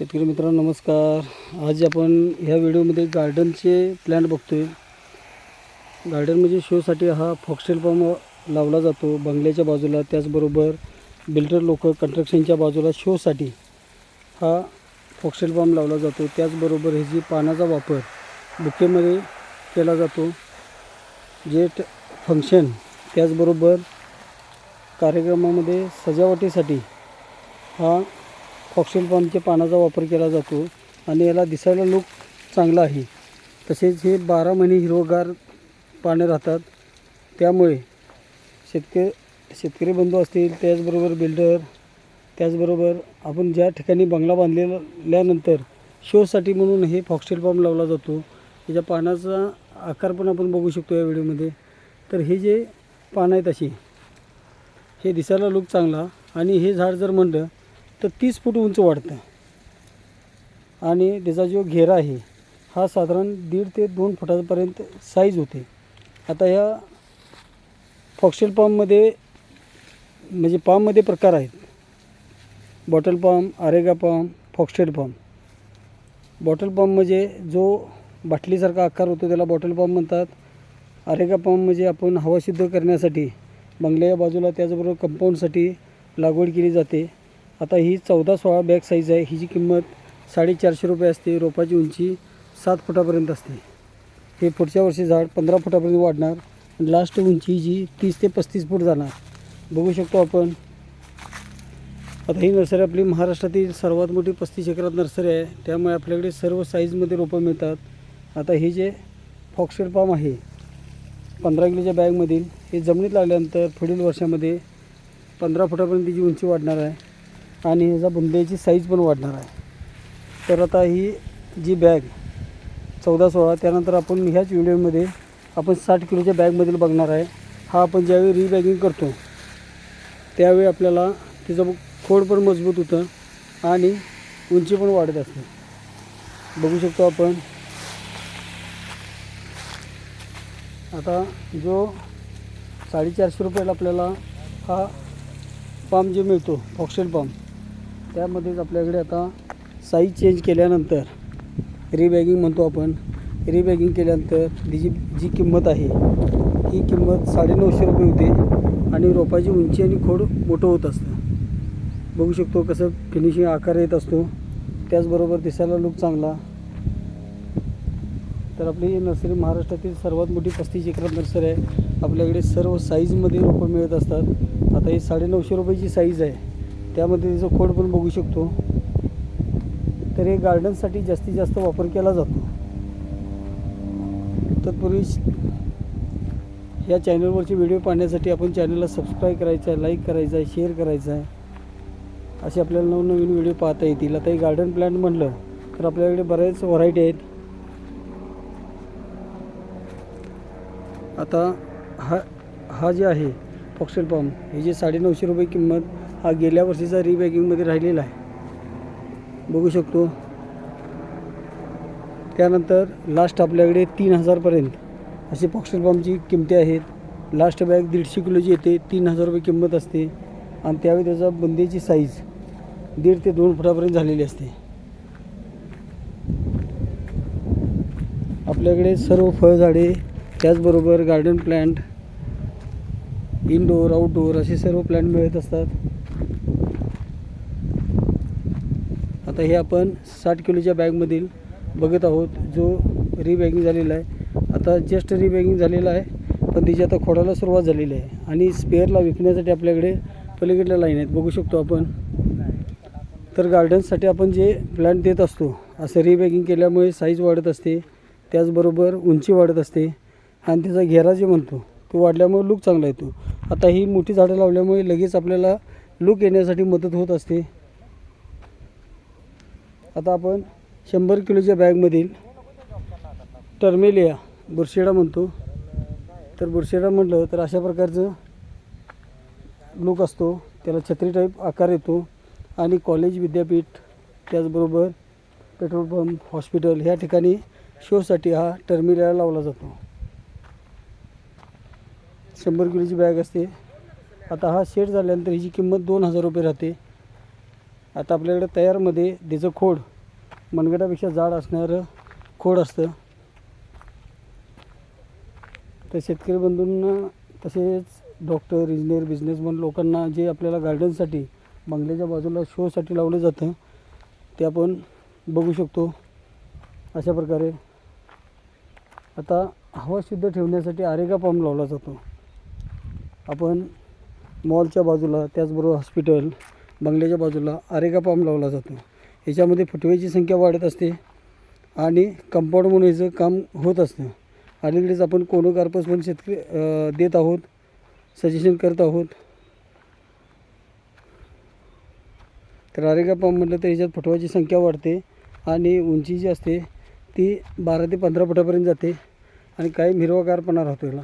शेतकरी मित्रांनो नमस्कार. आज आपण ह्या व्हिडिओमध्ये गार्डनचे प्लॅन्ट बघतोय. गार्डन म्हणजे शोसाठी हा फॉक्सटेल पंप लावला जातो बंगल्याच्या बाजूला. त्याचबरोबर बिल्डर लोक कन्स्ट्रक्शनच्या बाजूला शोसाठी हा फॉक्सटेल पंप लावला जातो. त्याचबरोबर हे जी पानाचा वापर बुकेमध्ये केला जातो. जे ट फंक्शन त्याचबरोबर कार्यक्रमामध्ये सजावटीसाठी हा फॉक्सिल पामच्या पानाचा वापर केला जातो आणि याला दिसायला लुक चांगला आहे. तसेच हे बारा महिने हिरवगार पानं राहतात. त्यामुळे शेतकरी शेतकरी बंधू असतील त्याचबरोबर बिल्डर त्याचबरोबर आपण ज्या ठिकाणी बंगला बांधलेल्यानंतर शोसाठी म्हणून हे फॉक्सिल पाम लावला जातो. त्याच्या पानाचा आकार पण आपण बघू शकतो या व्हिडिओमध्ये. तर हे जे पानं आहेत अशी हे दिसायला लुक चांगला. आणि हे झाड जर म्हणलं तर तीस फूट उंच वाढतं आणि त्याचा जो घेरा आहे हा साधारण दीड ते दोन फुटापर्यंत साईज होते. आता या फॉक्सेल पाममध्ये म्हणजे पाममध्ये प्रकार आहेत. Bottle palm areca palm foxtail palm bottle palm म्हणजे जो बाटलीसारखा आकार होतो त्याला बॉटल पाम म्हणतात. आरेगा पाम म्हणजे आपण हवा शुद्ध करण्यासाठी बंगल्याच्या बाजूला त्याचबरोबर कंपाऊंडसाठी लागवड केली जाते. आता ही चौदा सोळा बॅग साईज आहे. हिची किंमत साडेचारशे रुपये असते. रोपाची उंची सात फुटापर्यंत असते. हे पुढच्या वर्षी झाड पंधरा फुटापर्यंत वाढणार. आणि लास्ट उंची जी तीस ते पस्तीस फूट जाणार. बघू शकतो आपण. आता ही नर्सरी आपली महाराष्ट्रातील सर्वात मोठी पस्तीस एकरात नर्सरी आहे. त्यामुळे आपल्याकडे सर्व साईजमध्ये रोपं मिळतात. आता हे जे फॉक्सेल पाम आहे पंधरा किलोच्या बॅगमधील हे जमिनीत लागल्यानंतर पुढील वर्षामध्ये पंधरा फुटापर्यंत तिची उंची वाढणार आहे. आणि ह्याचा बुंद्याची साईज पण वाढणार आहे. तर आता ही जी बॅग चौदा सोळा त्यानंतर आपण ह्याच व्हिडिओमध्ये आपण साठ किलोच्या बॅगमधील बघणार आहे. हा आपण ज्यावेळी रिबॅगिंग करतो त्यावेळी आपल्याला तिचं खोड पण मजबूत होतं आणि उंची पण वाढत असते. बघू शकतो आपण. आता जो साडेचारशे रुपयाला आपल्याला हा पाम जे मिळतो फॉक्सेल पाम त्यामध्येच आपल्याकडे आता साईज चेंज केल्यानंतर रिबॅगिंग म्हणतो आपण. रिबॅगिंग केल्यानंतर जी जी किंमत आहे ही किंमत साडेनऊशे रुपये होते आणि रोपाची उंची आणि खोड मोठं होत असतं. बघू शकतो कसं फिनिशिंग आकार येत असतो. त्याचबरोबर दिसायला लुक चांगला. तर आपली नर्सरी महाराष्ट्रातील सर्वात मोठी पस्तीस एकर नर्सरी आहे. आपल्याकडे सर्व साईजमध्ये रोपं मिळत असतात. आता ही साडेनऊशे रुपयाची साईज आहे. त्यामध्ये त्याचं खोड पण बघू शकतो. तर हे गार्डनसाठी जास्तीत जास्त वापर केला जातो. तत्पूर्वी या चॅनलवरचे व्हिडिओ पाहण्यासाठी आपण चॅनलला सबस्क्राईब करायचं आहे लाईक करायचं आहे शेअर करायचं आहे. असे आपल्याला नवनवीन व्हिडिओ पाहता येतील. आता हे गार्डन प्लॅन म्हणलं तर आपल्याकडे बऱ्याच व्हरायटी आहेत. आता हा हा जे आहे फॉक्सेल पॉम हे जे साडेनऊशे रुपये किंमत हा गेल्या वर्षीचा रिबॅगिंगमध्ये राहिलेला आहे. बघू शकतो. त्यानंतर लास्ट आपल्याकडे तीन हजारपर्यंत असे फॉक्सेल पंपची किमती आहेत. लास्ट बॅग दीडशे किलोची येते तीन हजार रुपये किंमत असते. आणि त्यावेळी त्याचा बंदीची साईज दीड ते दोन फुटापर्यंत झालेली असते. आपल्याकडे सर्व फळझाडे त्याचबरोबर गार्डन प्लॅन्ट इनडोअर आउटडोअर असे सर्व प्लॅन्ट मिळत असतात. आता हे आपण साठ किलोच्या बॅगमधील बघत आहोत. जो रिबॅगिंग झालेला आहे. आता जस्ट रिबॅगिंग झालेला आहे पण तिची आता खोडाला सुरुवात झालेली आहे. आणि स्पेअरला विकण्यासाठी आपल्याकडे पलीकडल्या लाईन आहेत. बघू शकतो आपण. तर गार्डन्ससाठी आपण जे प्लॅन्ट देत असतो असं रिबॅगिंग केल्यामुळे साईज वाढत असते. त्याचबरोबर उंची वाढत असते. आणि त्याचा घेरा जे म्हणतो तो वाढल्यामुळे लूक चांगला येतो. आता ही मोठी झाडं लावल्यामुळे लगेच आपल्याला लूक येण्यासाठी मदत होत असते. आता आपण शंभर किलोच्या बॅगमधील टर्मेलिया बुरशेडा म्हणतो. तर बुरशेडा म्हटलं तर अशा प्रकारचं लूक असतो. त्याला छत्री टाईप आकार येतो. आणि कॉलेज विद्यापीठ त्याचबरोबर पेट्रोल पंप हॉस्पिटल ह्या ठिकाणी शोसाठी हा टर्मिलिया लावला जातो. शंभर किलोची बॅग असते. आता हा सेट झाल्यानंतर हिची किंमत दोन हजार रुपये राहते. आता आपल्याकडे तयारमध्ये त्याचं खोड मनगटापेक्षा जाड असणारं खोड असतं. तर शेतकरी बंधूंना तसेच डॉक्टर इंजिनियर बिझनेसमन लोकांना जे आपल्याला गार्डनसाठी बंगल्याच्या बाजूला शोसाठी लावलं जातं ते आपण बघू शकतो. अशा प्रकारे आता हवा शुद्ध ठेवण्यासाठी आरेगा पंप लावला जातो. आपण मॉलच्या बाजूला त्याचबरोबर हॉस्पिटल बंगल्याच्या बाजूला आरेगा पाम लावला जातो. याच्यामध्ये फुटव्याची संख्या वाढत असते आणि कंपाऊंड म्हणून याचं काम होत असतं. अलीकडेच आपण कोनो कार्पस पण शेतकरी देत आहोत सजेशन करत आहोत. तर आरेगा पाम म्हटलं तर याच्यात फुटवाची संख्या वाढते आणि उंची जी असते ती बारा ते पंधरा फुटापर्यंत जाते आणि काही हिरवागारपणा राहतो याला.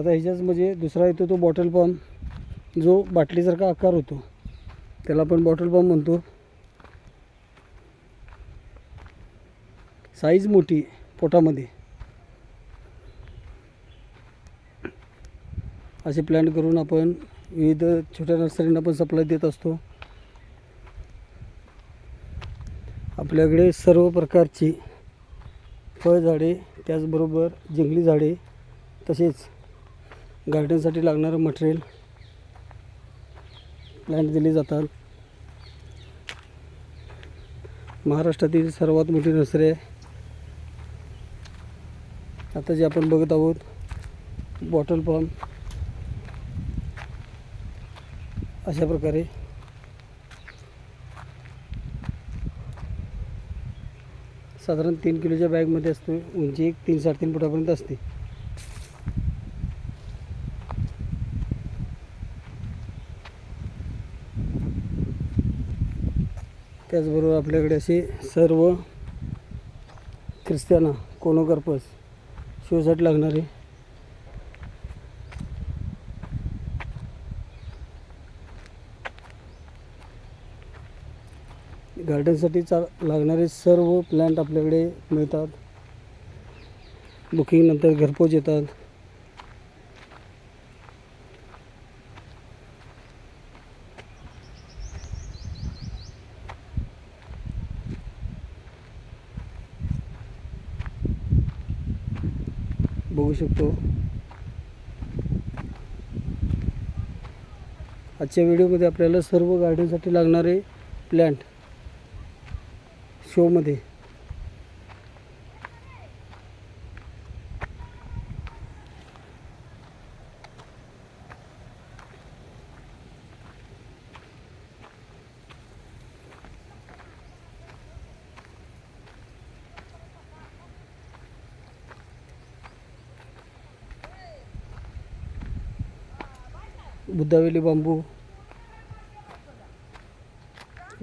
आता ह्याच्याच म्हणजे दुसरा येतो तो बॉटल पंप जो बाटलीसारखा आकार होतो. त्याला आपण बॉटल पंप म्हणतो. साईज मोठी पोटामध्ये. असे प्लॅन करून आपण विविध छोट्या नर्सरींना पण सप्लाय देत असतो. आपल्याकडे सर्व प्रकारची फळझाडे त्याचबरोबर जंगली झाडे तसेच गार्डनसाठी लागणारं मटेरियल प्लॅन्ट दिले जातात. महाराष्ट्रातील सर्वात मोठी नर्सरी आहे आता जे आपण बघत आहोत बॉटल पंप अशा प्रकारे. साधारण तीन किलोच्या बॅगमध्ये असतो उंची एक तीन साडेतीन फुटापर्यंत असते. त्याचबरोबर आपल्याकडे असे सर्व ख्रिस्त्याना कोनोकर्पस शिवसाठी लागणारे. गार्डनसाठी चा लागणारे सर्व प्लॅन्ट आपल्याकडे मिळतात. बुकिंगनंतर घरपोच येतात. बघू शकतो. आजच्या व्हिडिओमध्ये आपल्याला सर्व गार्डनसाठी लागणारे प्लॅन्ट शोमध्ये बुद्धावेली बांबू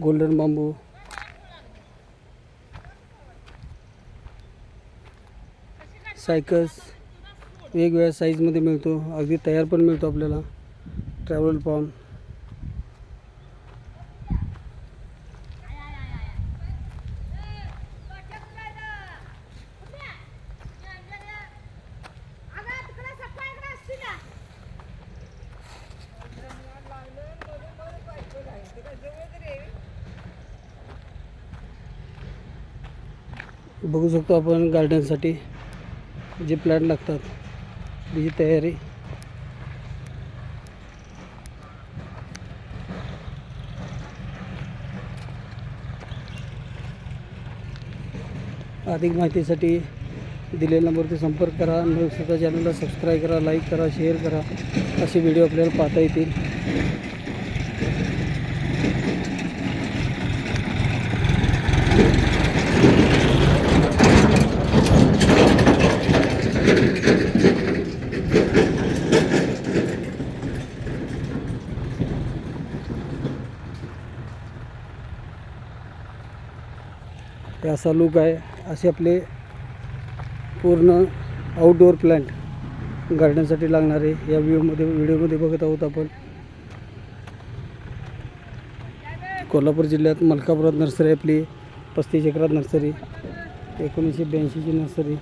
गोल्डन बांबू सायकस वेगवेगळ्या साईजमध्ये मिळतो. अगदी तयार पण मिळतो आपल्याला. ट्रॅव्हल फॉर्म बघू शकतो आपण गार्डनसाठी जे प्लॅन लागतात त्याची तयारी. अधिक माहितीसाठी दिलेल्या नंबरवरती संपर्क करा. नवीन स्वतः चॅनलला सबस्क्राईब करा लाईक करा शेअर करा. असे व्हिडिओ आपल्याला पाहता येतील. हे असा लुक आहे. असे आपले पूर्ण आउटडोअर प्लॅन्ट गार्डनसाठी लागणारे या व्ह्यूमध्ये व्हिडिओमध्ये बघत आहोत आपण. कोल्हापूर जिल्ह्यात मलकापुरात नर्सरी आपली. पस्तीस एकरात नर्सरी एकोणीसशे ब्याऐंशीची नर्सरी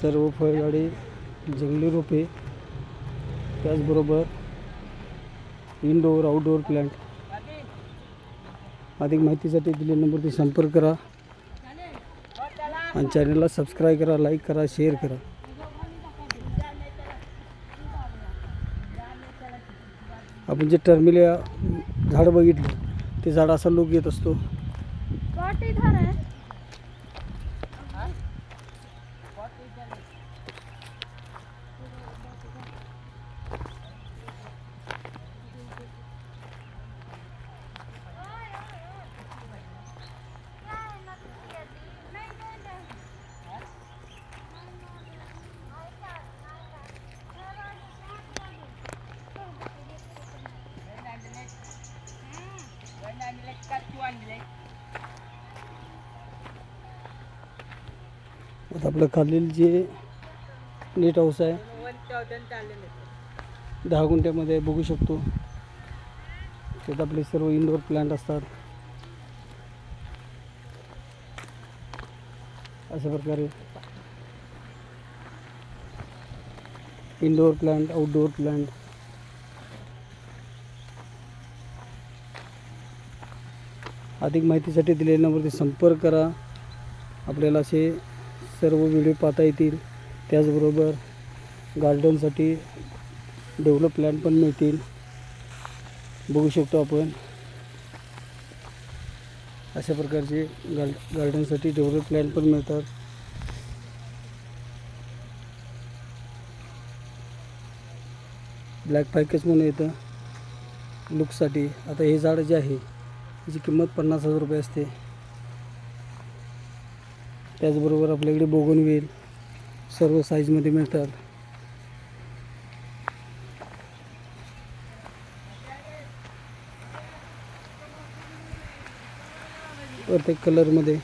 सर्व फळगाडी जंगली रोपे. त्याचबरोबर इनडोअर आउटडोअर प्लांट अधिक माहितीसाठी दिलेल्या नंबरवरती संपर्क करा. आणि चॅनलला सबस्क्राईब करा लाईक करा शेअर करा. आपण जे टर्मिलिया झाड बघितलं ते झाड असा लोक येत असतो. आता आपलं खालील जे नेट हाऊस आहे दहा गुंठ्यामध्ये बघू शकतो. त्यात आपले सर्व इंडोर प्लांट असतात. अशा प्रकारे इंडोर प्लांट आउटडोअर प्लांट अधिक माहितीसाठी दिलेल्या नंबरवरती संपर्क करा. आपल्याला असे सर्व व्हिडिओ पाहता येतील. त्याचबरोबर गार्डनसाठी डेव्हलप प्लॅन पण मिळतील. बघू शकतो आपण. अशा प्रकारचे गार्ड गार्डनसाठी डेव्हलप प्लॅन पण मिळतात. ब्लॅक फायकच म्हणून येतं. लुकसाठी आता हे झाड जे आहे त्याची किंमत पन्नास हजार रुपये असते. त्याचबरोबर आपल्याकडे बोगनवेल सर्व साईजमध्ये मिळतात. प्रत्येक कलरमध्ये